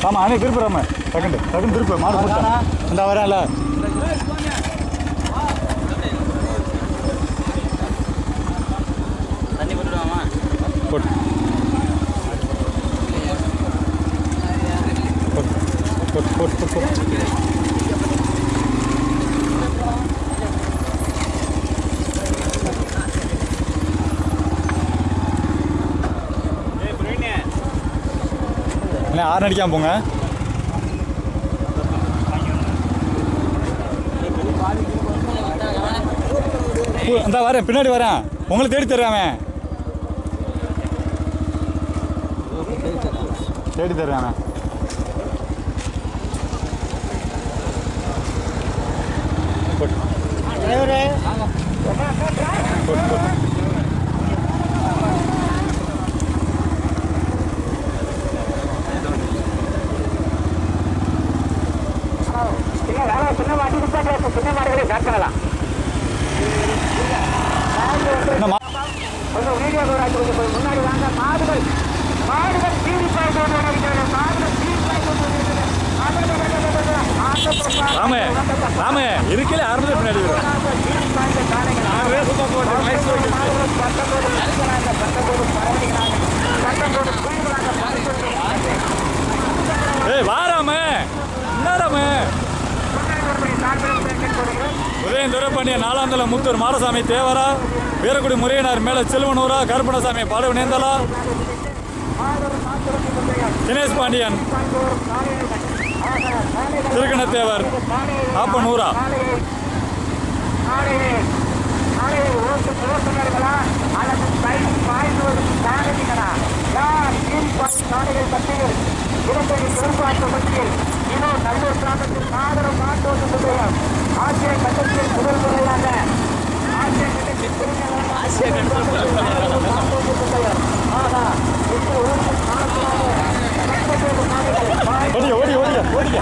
ஆமாம் அண்ணே திருப்பு ராம செகண்ட் செகண்ட் திருப்பு மாடு போட்டான் இந்த போட்டுடுவாமா போட்டு. போட்டு போட்டு போட்டு போட்டு. அண்ணே ஆறு அடிக்காம போங்க. இந்த வரேன் பின்னாடி வரேன். உங்களை தேடி தருவேன் தேடி தருவேன் போட்டு போட்டு போட்டு என்ன மா- ராமே ராமே இருக்கல ஆரம்பத்தில் பின்னாடி வரும் ஏய் வாராமே என்னடாமே உதயம் துரைப்பாண்டிய நாலாந்தல முத்தூர் மாடசாமி தேவரா வீரக்குடி முறையினார் மேல செல்வனூரா கருப்பணசாமி பாடவு நேந்தலா தினேஷ் பாண்டியன் திருக்கணத்தேவர் ஆப்பனூரா. இன்னும் நல்லூர் கிராமத்தில் மாதரம் நாட்டோட்டு ஆசிய கட்டத்தில் முதல் முறையாக ஓடிய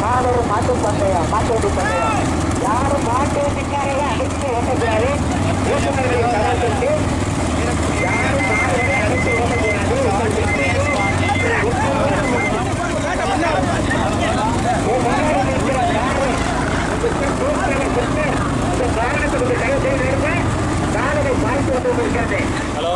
மாபெரும் மாட்டு பந்தயம் மாட்டோடி பந்தயம் யாரும் மாட்டு ஓட்டிக்காரங்க அடித்து ஓட்டக்கூடாது ஓட்டுநர்களின் கலாச்சாரத்தை யாரும் மாடுகளை அடித்து ஓட்டக்கூடாது ஹலோ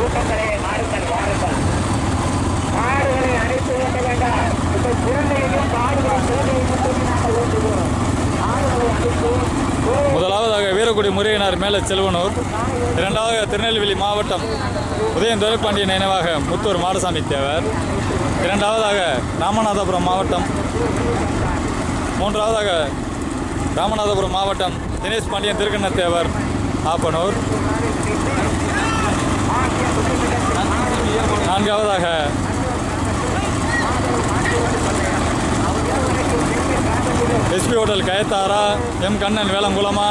கூட்டங்களே மாறுங்கள் வாருங்கள் மாடுகளை அழைத்து ஓட்ட வேண்டாம் இப்போ குழந்தையையும் மாடுகளை குழந்தையையும் மட்டும் நாங்கள் ஓட்டுகிறோம் மாடுகளை அழைத்து முதலாவதாக வீரக்குடி முறையினார் மேல செல்வனூர். இரண்டாவது திருநெல்வேலி மாவட்டம் உதயம் துரைப்பாண்டியன் நினைவாக முத்தூர் மாடசாமி தேவர். இரண்டாவதாக ராமநாதபுரம் மாவட்டம். மூன்றாவதாக ராமநாதபுரம் மாவட்டம் தினேஷ் பாண்டியன் திருக்கண்ணத்தேவர் ஆப்பனூர். நான்காவதாக எஸ்பி ஹோட்டல் கயத்தாரா எம் கண்ணன் வேளங்குளமா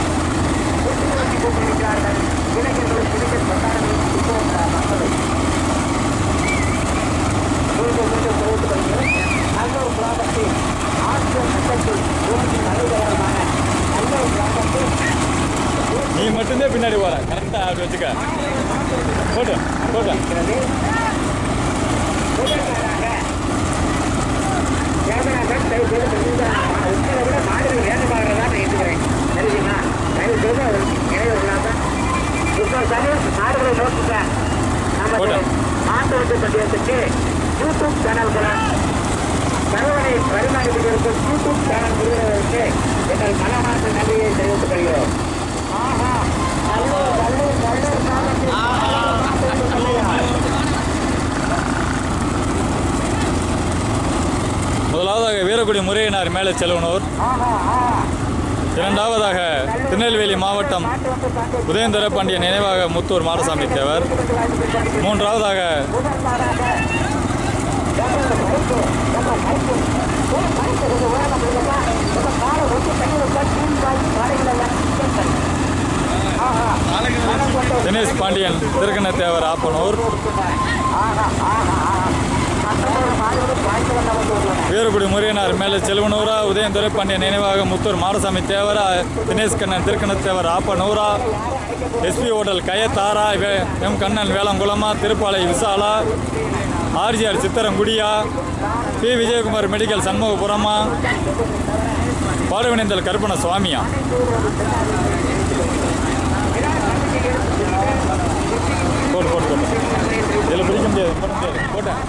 கொண்டிருக்கிறார்கள் இளைஞர்கள் இளைஞர் வட்டாரங்களில் இப்போ மக்களை மீண்டும் மீண்டும் தெரிவித்துக் கொள்கிறேன் நல்லூர் கிராமத்தில் ஆற்றல் சட்டத்தில் பூமி அனைவரமான நல்லூர் கிராமத்தில் நீ மட்டும்தான் பின்னாடி போற. கரெக்டா அப்படி வச்சுக்க. போட்டு போட்டு. தேவநாதன் தயவு செய்து உங்களை விட மாதிரி வேலை பார்க்கறதா நான் இருக்கிறேன் தயவுசெய்து நினைவு இல்லாமல் இப்போ சமயம் மாறுபடி நோக்குங்க நமது மாட்டு வண்டி பந்தயத்துக்கு யூடியூப் சேனல்களை தகவலை பரிமாறி கொண்டிருக்கும் யூடியூப் சேனல் நிறுவனர்களுக்கு எங்கள் மனமார்ந்த நன்றியை தெரிவித்துக் கொள்கிறோம் முதலாவது வீரக்குடி முறையினார் மேலே செல்வனூர். இரண்டாவதாக திருநெல்வேலி மாவட்டம் உதயந்துரை பாண்டிய நினைவாக முத்தூர் மாடசாமி தேவர். மூன்றாவதாக தினேஷ் பாண்டியன் திருக்கண தேவர் ஆப்பனூர். வீரக்குடி முருகனார் மேலே செல்வனூரா உதயந்துரை பாண்டிய நினைவாக முத்தூர் மாரசாமி தேவரா தினேஷ் கண்ணன் திருக்கண தேவர் ஆப்பனூரா எஸ்பி ஹோட்டல் கயத்தாரா வே- எம் கண்ணன் வேளாங்குளமா திருப்பாலை விசாலா ஆர்ஜிஆர் சித்தரங்குடியா பி. விஜயகுமார் மெடிக்கல் சண்முகபுரமா பாடுவினைந்தல் கருப்பண சுவாமியா போட்டு போட்டு போட்டு இதில் பிடிக்க முடியாது. போட முடியாது போட்டேன்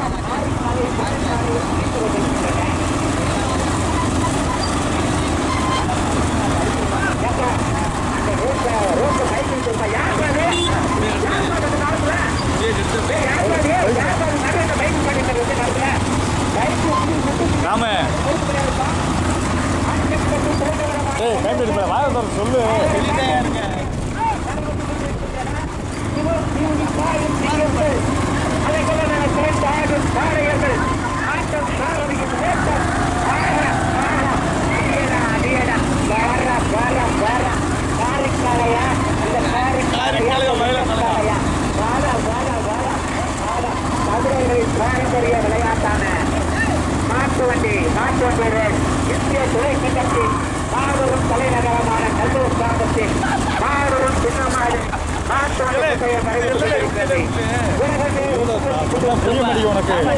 ராம ஏய் கைப்பிடி வாய தர சொல்லு பாரம்பரிய விளையாட்டான மாட்டு வண்டி மாட்டு வண்டி ரோட் இந்திய துணை சங்கத்தின் மாபெரும் தலைநகரமான கல்லூர் கிராமத்தில் மாபெரும் சின்னமாடு மாட்டு வண்டி பெயர் மறைந்து கொண்டிருக்கிறது. உலகமே சொன்னா புரிய முடியும் உனக்கு சொன்னா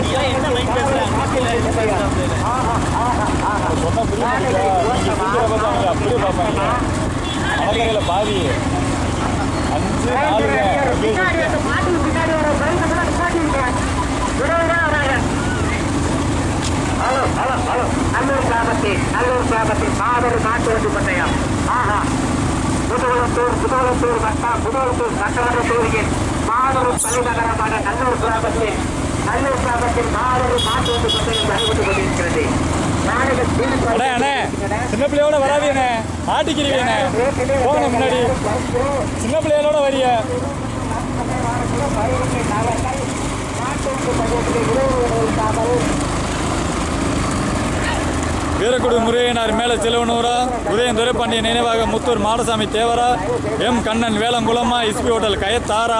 புரிய முடியா அப்படியே பார்ப்பாங்க பாதி அஞ்சு ஹலோ ஹலோ. ஹலோ கிராமத்தில் அல்லூர் கிராமத்தில் மாபெரும் மாட்டு வண்டி பந்தயம் ஆஹா. புதுவளத்தூர் புதுவளத்தூர் வட்டம் புதுவளத்தூர் சட்டமன்ற தொகுதியில் மாபெரும் தலைநகரமான நல்லூர் கிராமத்தில் நல்லூர் கிராமத்தில் மாபெரும் மாட்டு வண்டி பந்தயம் நடைபெற்றுக் கொண்டிருக்கிறது நாளைக்கு தீர்ப்பு அண்ணே அண்ணே சின்ன பிள்ளையோட வராதீங்கண்ணே ஆட்டிக்கிறீங்கண்ணே போங்க முன்னாடி. சின்ன பிள்ளைகளோட வரிய. வீரக்குடி முருகையனார் மேலே செல்வனூரா உதயம் துரைப்பாண்டிய நினைவாக முத்தூர் மாடசாமி தேவரா எம் கண்ணன் வேளங்குளமா இஸ்பி ஹோட்டல் கயத்தாரா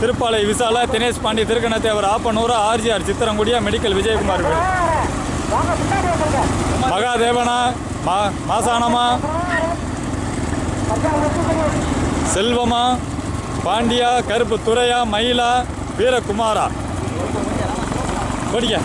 திருப்பாலை விசாலா தினேஷ் பாண்டி திருக்கண தேவர் ஆப்பனூரா ஆர்ஜிஆர் சித்திரங்குடியா மெடிக்கல் விஜயகுமார் மகாதேவனா மா மாசானமா செல்வமா பாண்டியா கருப்பு துரையா மயிலா வீரகுமாரா. படிக்க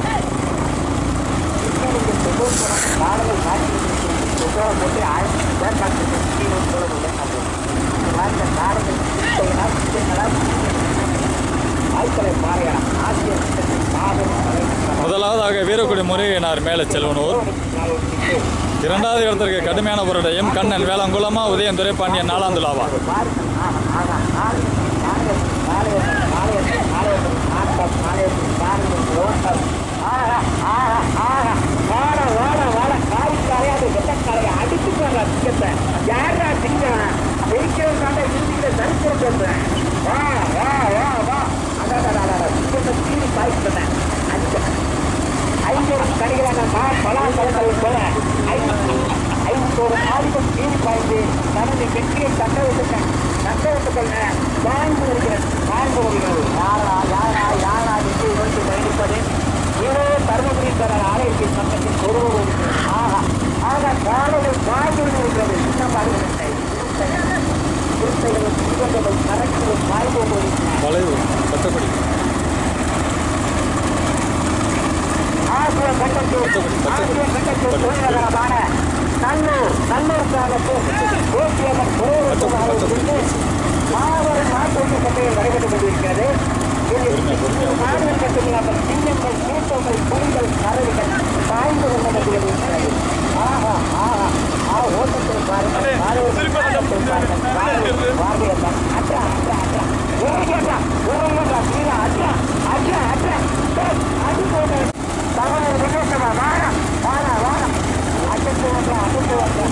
முதலாவதாக வீரக்குடி முருகையனார் மேலே செல்வனூர் இரண்டாவது இடத்திற்கு கடுமையான போராட்டம் கண்ணன் வேளாங்குளமா உதயம் துரைப்பாண்டியன் நாலாந்துலாவா ஐநூறு கணிகளான பலாப்பழங்கள் போல ஐநூறு ஆதிக்கம் கீழ் பாய்ந்து தனது வெற்றியை தக்க விட்டு தக்க விட்டுக் கொள்ள வாழ்ந்து வருகிறது வாழ்ந்து வருகிறது யாரா யாரா யாரா என்று யோசித்து பயணிப்பது. ஏதோ தருமபுரி தர ஆலயத்தின் பக்கத்தில் ஒருவர். ஆஹா. ஆக காலையில் வாழ்ந்து இருக்கிறது திருத்தைகளும் சிவங்களும் கரங்களும் வாழ்ந்து கொண்டிருக்கின்றன வளைவு பச்சப்படி ஆசிய கட்டத்தில் ஆசிய கட்டத்தில் தலைநகரமான நல்லூர் நல்லூர் கிராமத்தில் தேசியம்மன் மாபெரும் கட்டையில் நடைபெற்றுக் கொண்டிருக்கிறது. மாடுகள் மட்டுமில்லாமல் சிங்கங்கள் கூட்டங்கள் புலிகள் கரடிகள் சாய்ந்து வந்தவர்கள் ஆஹா ஆஹா ஆ ஓட்டத்தில் பாருங்கள் அற்றா அற்றா அற்றா ஓடுங்கடா ஓடுங்கடா கீழே அற்றா அற்றா அற்றா அது போல தகவல் பிரதேசமா வாடா வாடா வாடா அட்டத்து வந்து அட்டத்து வந்து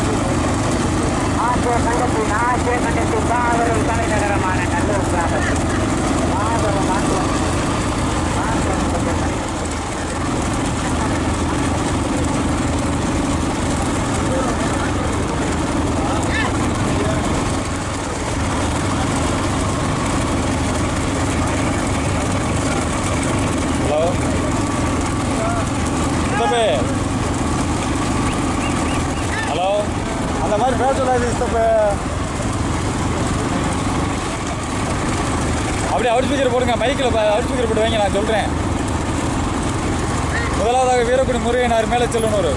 ஆசிய சங்கத்தின் ஆசிய சங்கத்தின் தாவரும் தலைநகரமான நல்லூர் கிராமத்தில். முருகனார் மேலே செல்வனூர்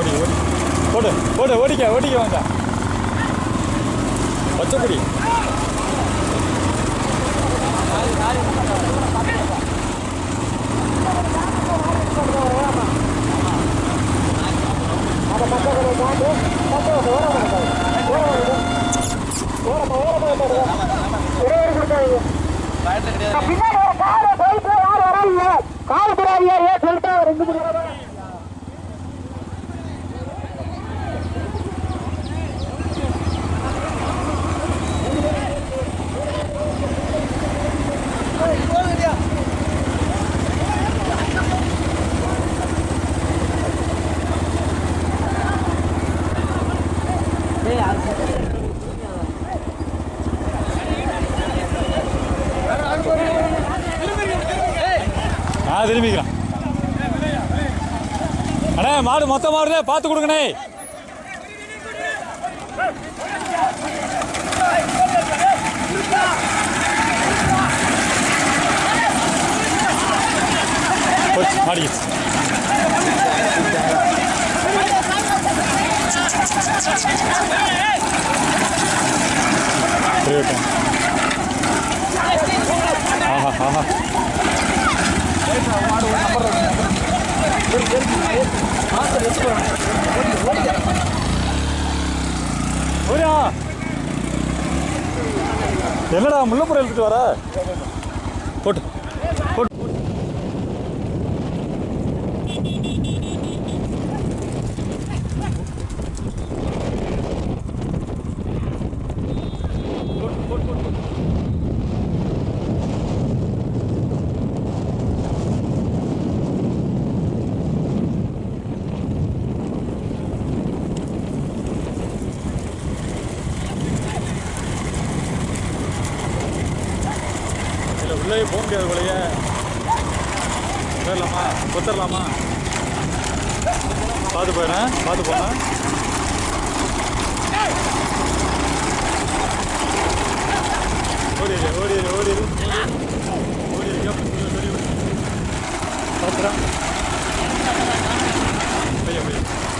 ஓடி ஓடி. போடு போடு ஓடிக்க ஓடிக்க வாங்க. பச்சைக்குடி. பின்னாடி ஒரு காரை போயிட்டு யார் வராங்க காவல்துறை அதிகாரியா சொல்லிட்டு ரெண்டு மூணு தடவை நான் திரும்பிக்கிறேன் அண்ணே மாடு மொத்த மாடுனே பார்த்து கொடுங்கண்ணே. போச்சு, மாடிக்கிச்சு சரி, விட்டேன். ஆஹா ஆஹா ஓடியா என்னடா முள்ளப்புறம் எடுத்துட்டு வர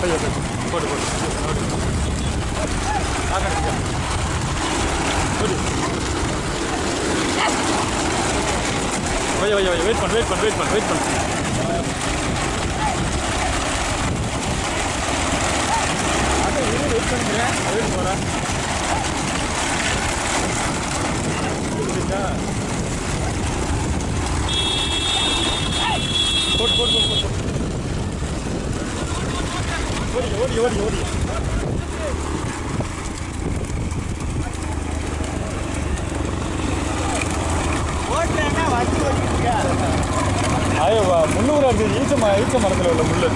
Oye, oye, corre, corre. Hágale ya. Oye, oye, oye, Bateman, Bateman, Bateman, Bateman. Hadi yürü, Bateman bire. Evet, bora. Yürü, ya. Kort, kort, kort, kort. ஓடி ஓடி முந்நூறு அடிச்சு ஈச்ச ம ஈச்ச மரத்தில் உள்ள முள்ளு.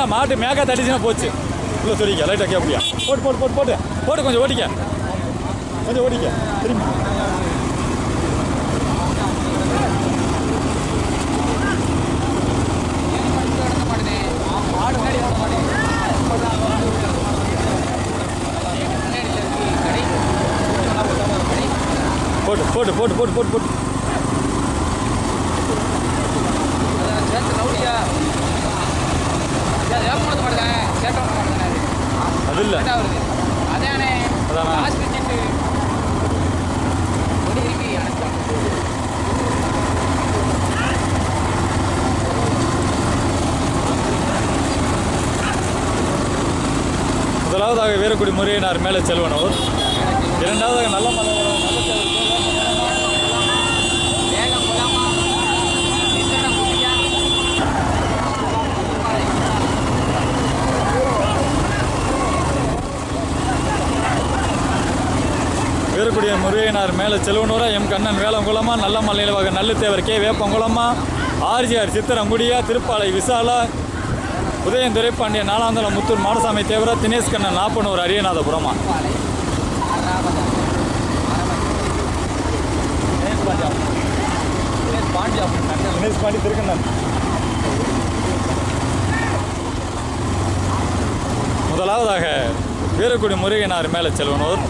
ஏன்னா மாட்டு மேக்கா தடிச்சுன்னா போச்சு. உள்ள சொல்லிக்க லைட்டாக கேப்பியா? போட்டு போட்டு போட்டு போட்டு போட்டு கொஞ்சம் ஓட்டிக்க. கொஞ்சம் ஓட்டிக்க. திரும்பி. அருவியினார் மேலே செல்வனூர் இரண்டாவது நல்ல மலை வீரக்குடிய முருகையினார் மேலே செல்வனூரா. எம் கண்ணன் வேலங்குளமா நல்ல மலையில் வகை நல்ல தேவர் கே. வேப்பங்குளமா ஆர்ஜிஆர் சித்திரங்குடியா திருப்பாலை விசாலா உதயம் துரைப்பாண்டிய நாலாந்தல முத்தூர் மாடசாமி தேவரா தினேஷ் கண்ணன் நாப்பனூர் அரியநாதபுரமா? தினேஷ் பாண்டி திருக்கண்ணன். முதலாவதாக வீரக்குடி முருகனார் மேலே செல்வனூர்.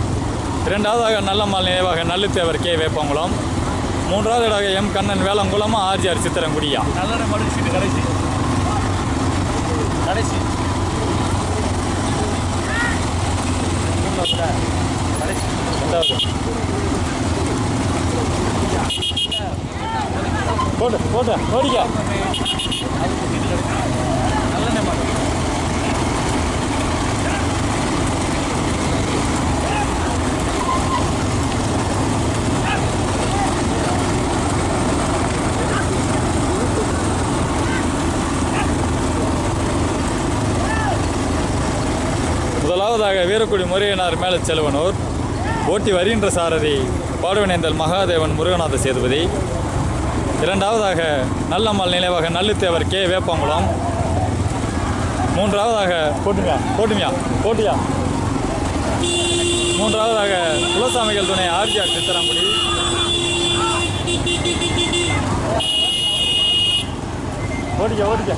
இரண்டாவதாக நல்லம்மாள் நினைவாக நல்லுத்தேவர் கே. வேப்பங்குளம். மூன்றாவதாக எம். கண்ணன் வேளங்குளம் ஆர்ஜிஆர் சித்திரங்குடியா நல்ல மடு கடைசி. கடைசி. கடைசி ரெண்டாவது போட்டு போட்டு ஓடிக்க நல்ல மாடு முதலாவதாக முருகனார் மேலே செல்வனூர் ஓட்டி வருகின்ற சாரதி பாடுவனேந்தல் மகாதேவன் முருகநாத சேதுபதி. இரண்டாவதாக நல்லம்மாள் நினைவாக நல்லுத்தேவர் கே. வேப்பங்குளம். மூன்றாவதாக போட்டுமியா போட்டுமியா போட்டியா? மூன்றாவதாக குலசாமிகள் துணை ஆர்ஜிஆர் சித்தராங்குடி ஓடிக்க ஓடிக்க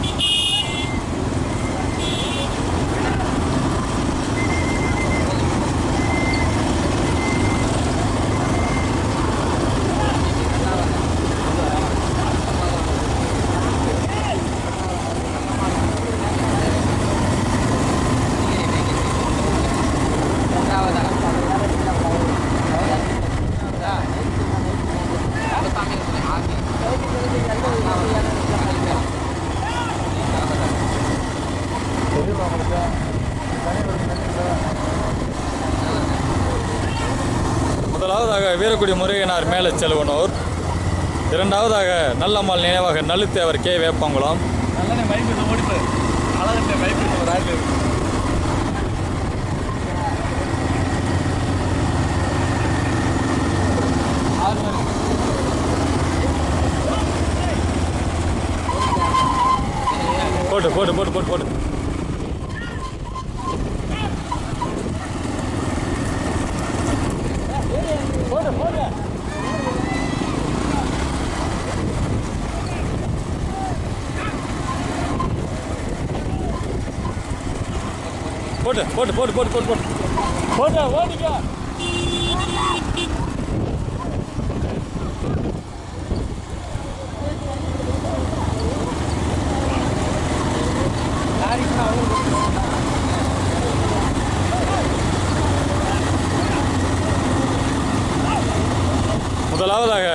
மேலச்செல்வனூர். இரண்டாவதாக நல்லம்மாள் நினைவாக நலுத்தேவர் கே. வேப்பங்குளம். போட்டு போட்டு போட்டு போட்டு போட்டு. போட்டு போட்டு போட்டு போட்டு போட்டு போட்டு போட்டு ஓடிக்க. முதலாவதாக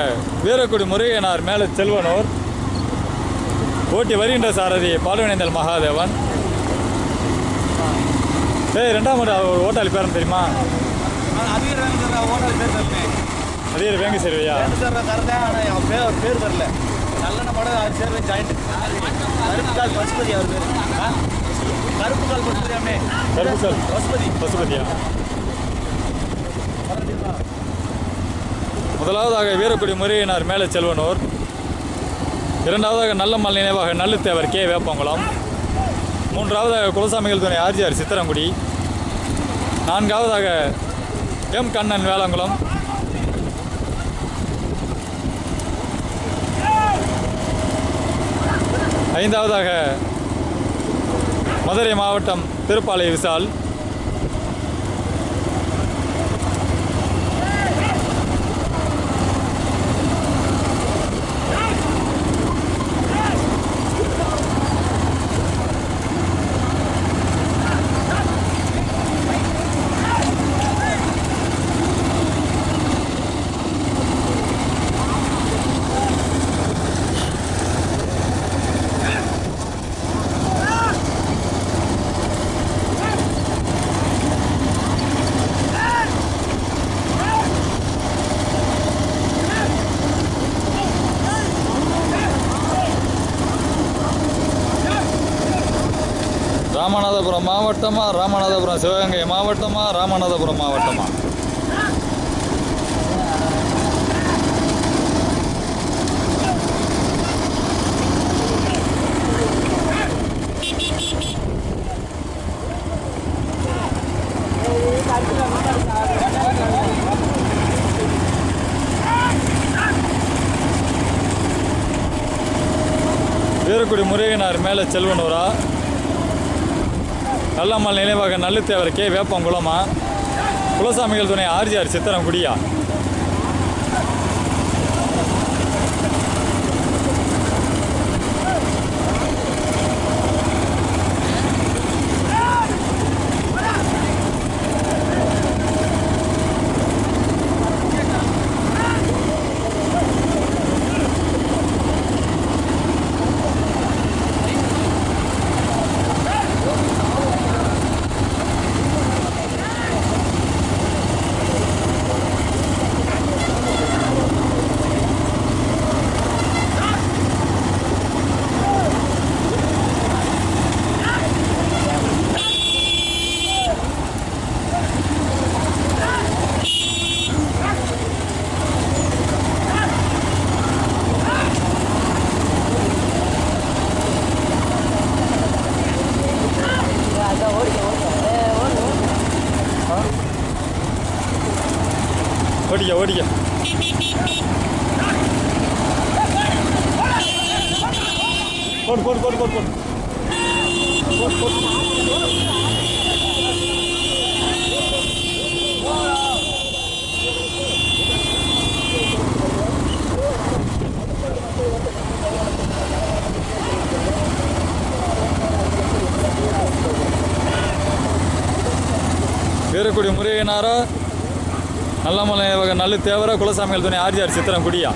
வீரக்குடி முருகையனார் மேலே செல்வனூர். ஓட்டி வருகின்ற சாரதி பால்வனேந்தல் மகாதேவன். ஏய் ரெண்டாம் மாடு அவர் ஓட்டாளி பேரன் தெரியுமா? பேர் தரல அதே வேங்க சேருவையா? பேர் கரெக்டாக ஆனால் அவன் பேர் அவர் பேர் தரல நல்ல படம் அவர் சேர்ந்து ஜாயிண்ட் கருப்பு கால். பசுபதி அவர் பேர் கருப்பு கால் பசுபதி அம்மே கருப்புக்கல் பசுபதி பசுபதியா? முதலாவதாக வீரக்குடி முறையினார் மேலே செல்வனூர். இரண்டாவதாக நல்ல மலை நினைவாக நல்லுத்தேவர் கே. வேப்பங்குளம். மூன்றாவதாக குலசாமிகள் துணை ஆர்ஜிஆர் சித்திரங்குடி. நான்காவதாக எம் கண்ணன் வேளாங்குளம். ஐந்தாவதாக மதுரை மாவட்டம் திருப்பாலை விசால். ராமநாதபுரம் மாவட்டமா? ராமநாதபுரம் சிவகங்கை மாவட்டமா? ராமநாதபுரம் மாவட்டமா? வீரக்குடி முருகனார் மேலே செல்வனூரா? நல்லம்மாள் நினைவாக நல்லுத்தேவர் கே வேப்பங்குளமா? குலசாமிகள் துணை ஆர்ஜிஆர் சித்திரங்குடியா? ஓடிக்க ஓடிக்க. போடு போடு போடு போடு போடு. போடு, போடு. வீரக்குடி முருகனாரா நல்லமலை மலை நல்ல தேவர குலசாமிகள் துணை ஆர்ஜிஆர் சித்திரம் குடியா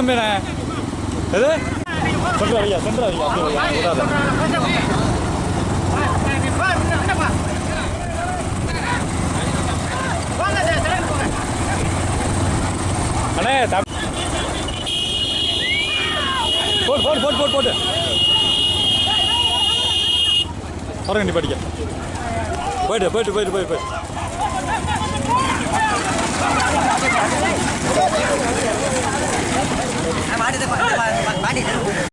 தம்பிண்ணே எது? சென்ட்ரா ஐயா சென்ட்ரா ஐயா அப்படி வையா, விடாத அண்ணே போட்டு போட்டு போட்டு போட்டு போட்டு பாருங்க நீ படிக்க. போயிட்டு போயிட்டு போயிட்டு போயிட்டு போயிட்டு 管管管理人